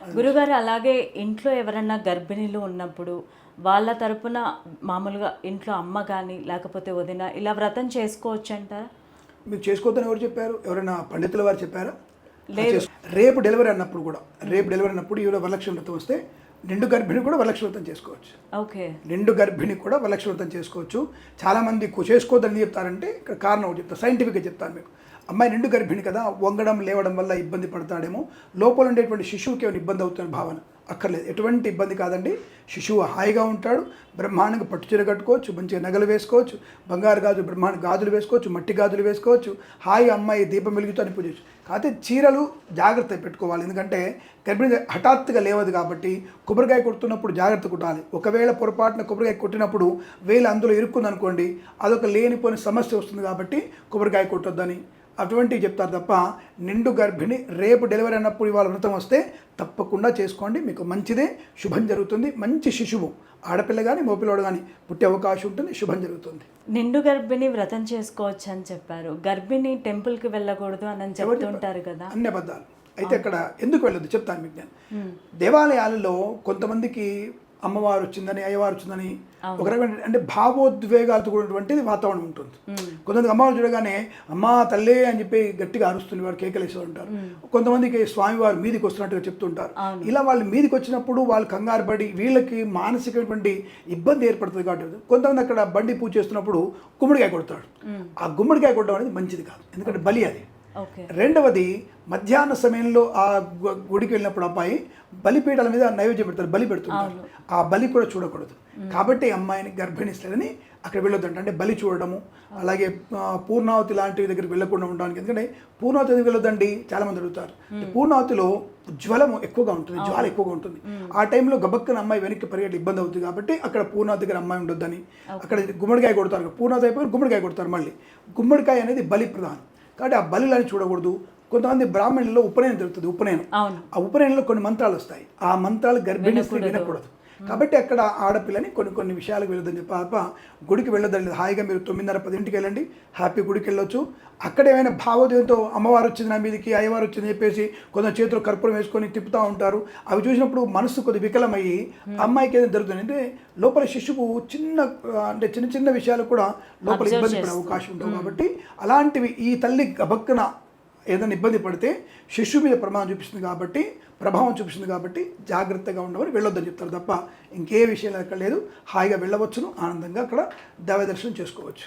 గురుగారు అలాగే ఇంట్లో ఎవరన్నా గర్భిణీలు ఉన్నప్పుడు వాళ్ళ తరపున మామూలుగా ఇంట్లో అమ్మ కానీ లేకపోతే వదిన ఇలా వ్రతం చేసుకోవచ్చు అంటారా మీరు చేసుకోవద్దని ఎవరు చెప్పారు? ఎవరైనా పండితుల వారు చెప్పారా? చేసు- రేపు డెలివరీ అన్నప్పుడు కూడా రేపు డెలివరీ అన్నప్పుడు ఈవిడ వరలక్ష్మి వ్రతం వస్తే నిండు గర్భిణి కూడా వరలక్ష్మి వ్రతం చేసుకోవచ్చు. ఓకే. నిండు గర్భిణి కూడా వరలక్ష్మి వ్రతం చేసుకోవచ్చు. చాలామంది చేసుకోవద్దని చెప్తారంటే ఇక్కడ కారణం ఒకటి చెప్తాను సైంటిఫిక్గా చెప్తాను మీకు. అమ్మాయి నిండు గర్భిణి కదా వంగడం లేవడం వల్ల ఇబ్బంది పడతాడేమో. లోపల ఉండేటువంటి శిశువుకి ఏమైనా ఇబ్బంది అవుతున్న భావన అక్కర్లేదు. ఎటువంటి ఇబ్బంది కాదండి. శిశువు హాయిగా ఉంటాడు బ్రహ్మాండంగా పట్టుచీర కట్టుకోవచ్చు మంచిగా నగలు వేసుకోవచ్చు బంగారు గాజులు బ్రహ్మాండ గాజులు వేసుకోవచ్చు మట్టి గాజులు వేసుకోవచ్చు హాయి అమ్మాయి దీపం వెలుగుతూ అని పూజ కాకపోతే చీరలు జాగ్రత్త పెట్టుకోవాలి. ఎందుకంటే గర్భిణి హఠాత్తుగా లేవదు కాబట్టి కొబ్బరికాయ కొడుతున్నప్పుడు జాగ్రత్త కొట్టాలి. ఒకవేళ పొరపాటున కొబ్బరికాయ కొట్టినప్పుడు వేలు అందులో ఇరుక్కుందనుకోండి అదొక లేనిపోయిన సమస్య వస్తుంది కాబట్టి కొబ్బరికాయ కొట్టొద్దని అటువంటివి చెప్తారు తప్ప నిండు గర్భిణి రేపు డెలివరీ అన్నప్పుడు ఇవాళ వ్రతం వస్తే తప్పకుండా చేసుకోండి. మీకు మంచిదే శుభం జరుగుతుంది. మంచి శిశువు ఆడపిల్ల కానీ మోపిల్లోడు కానీ పుట్టే అవకాశం ఉంటుంది శుభం జరుగుతుంది. నిండు గర్భిణి వ్రతం చేసుకోవచ్చు అని చెప్పారు. గర్భిణి టెంపుల్కి వెళ్ళకూడదు అని చెప్తుంటారు కదా. అన్ని అబద్ధాలు అయితే అక్కడ ఎందుకు వెళ్ళొద్దు? చెప్తాను మీకు నేను. దేవాలయాలలో కొంతమందికి అమ్మవారు వచ్చిందని అయ్యవారు వచ్చిందని ఒక రకమైన అంటే భావోద్వేగాలతో కూడినటువంటిది వాతావరణం ఉంటుంది. కొంతమందికి అమ్మవారు చూడగానే అమ్మా తల్లే అని చెప్పి గట్టిగా అరుస్తుంది వారు కేకలేస్తూ ఉంటారు. కొంతమందికి స్వామివారు మీదికి వస్తున్నట్టుగా చెప్తుంటారు ఇలా వాళ్ళు మీదికి వచ్చినప్పుడు వాళ్ళు కంగారు పడి వీళ్ళకి మానసికమైనటువంటి ఇబ్బంది ఏర్పడుతుంది కాబట్టి కొంతమంది అక్కడ బండి పూజ చేస్తున్నప్పుడు గుమ్మడికాయ కొడతాడు. ఆ గుమ్మడికాయ కొట్టడం అనేది మంచిది కాదు. ఎందుకంటే బలి అది. రెండవది మధ్యాహ్న సమయంలో ఆ గుడికి వెళ్ళినప్పుడు అబ్బాయి బలిపీఠాల మీద నైవేద్యం పెడతారు బలి పెడుతుంటారు ఆ బలి కూడా చూడకూడదు. కాబట్టి అమ్మాయిని గర్భిణిస్తారని అక్కడ వెళ్ళొద్దంట అంటే. బలి చూడడము అలాగే పూర్ణావతి లాంటి దగ్గరికి వెళ్ళకుండా ఉండడానికి. ఎందుకంటే పూర్ణావతి దగ్గరికి వెళ్ళొద్దండి? చాలా మంది అడుగుతారు పూర్ణావతిలో జ్వలం ఎక్కువగా ఉంటుంది జ్వాల ఎక్కువగా ఉంటుంది. ఆ టైంలో గబక్కన అమ్మాయి వెనక్కి పరిగెట్టి ఇబ్బంది అవుతుంది కాబట్టి అక్కడ పూర్ణావతి దగ్గర అమ్మాయి ఉండొద్దని. అక్కడ గుమ్మడికాయ కొడతారు. పూర్ణావతి అయిపోయి గుమ్మడికాయ కొడతారు మళ్ళీ. గుమ్మడికాయ అనేది బలి ప్రధానం. కాబట్టి ఆ బలిలని చూడకూడదు. కొంతమంది బ్రాహ్మణుల్లో ఉపనయనం జరుగుతుంది ఉపనయనం. ఆ ఉపనయనంలో కొన్ని మంత్రాలు వస్తాయి. ఆ మంత్రాలు గర్భిణీ స్త్రీ వినకూడదు. కాబట్టి అక్కడ ఆడపిల్లని కొన్ని కొన్ని విషయాలకు వెళ్ళొద్దని చెప్పి తప్ప గుడికి వెళ్ళొద్దని లేదు హాయిగా మీరు తొమ్మిదిన్నర పదింటికి వెళ్ళండి. హ్యాపీ గుడికి వెళ్ళొచ్చు. అక్కడ ఏమైనా భావోద్వేగంతో అమ్మవారు వచ్చింది నా మీదకి అయ్యవారు వచ్చిందని చెప్పేసి కొంత చేతులు కర్పూరం వేసుకొని తిప్పుతూ ఉంటారు. అవి చూసినప్పుడు మనసు కొద్ది వికలమయ్యి అమ్మాయికి ఏదైనా జరుగుతుంది అంటే లోపల శిశువు చిన్న అంటే చిన్న చిన్న విషయాలు కూడా లోపల ఇబ్బంది పడే అవకాశం ఉంటుంది. కాబట్టి అలాంటివి ఈ తల్లి గబక్కన ఏదైనా ఇబ్బంది పడితే శిశువు మీద ప్రమాదం చూపిస్తుంది కాబట్టి ప్రభావం చూపిస్తుంది కాబట్టి జాగ్రత్తగా ఉండమని వెళ్ళొద్దని చెప్తారు తప్ప ఇంకే విషయాలు అక్కడ లేదు. హాయిగా వెళ్ళవచ్చును. ఆనందంగా అక్కడ దైవ దర్శనం చేసుకోవచ్చు.